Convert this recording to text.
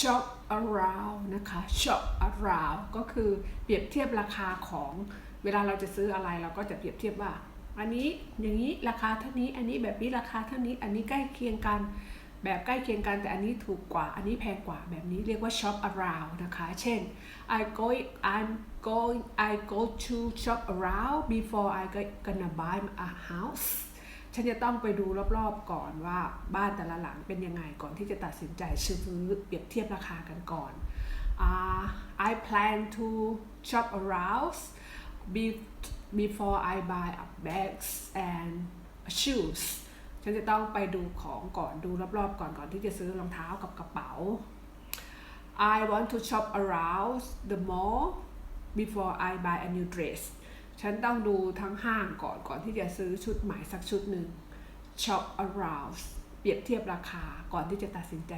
shop around นะคะ shop around ก็คือเปรียบเทียบราคาของเวลาเราจะซื้ออะไรเราก็จะเปรียบเทียบว่า อันนี้อย่างนี้ราคาเท่านี้ อันนี้แบบนี้ราคาเท่านี้ อันนี้ใกล้เคียงกัน แบบใกล้เคียงกันแต่อันนี้ถูกกว่า อันนี้แพงกว่าแบบนี้เรียกว่า shop around นะคะ เช่น I go I'm going I go to shop around before I gonna buy a house ฉันจะต้องไปดูรอบๆก่อนว่าบ้านแต่ละหลังเป็นยังไงก่อนที่จะตัดสินใจซื้อเปรียบเทียบราคากันก่อน uh, I plan to shop around before I buy bags and shoes ฉันจะต้องไปดูของก่อนดูรอบๆก่อนก่อนที่จะซื้อรองเท้ากับกระเป๋า I want to shop around the mall before I buy a new dress ฉันต้องดูทั้งห้างก่อนก่อนที่จะซื้อชุดใหม่สักชุดหนึ่ง shop around เปรียบเทียบราคาก่อนที่จะตัดสินใจ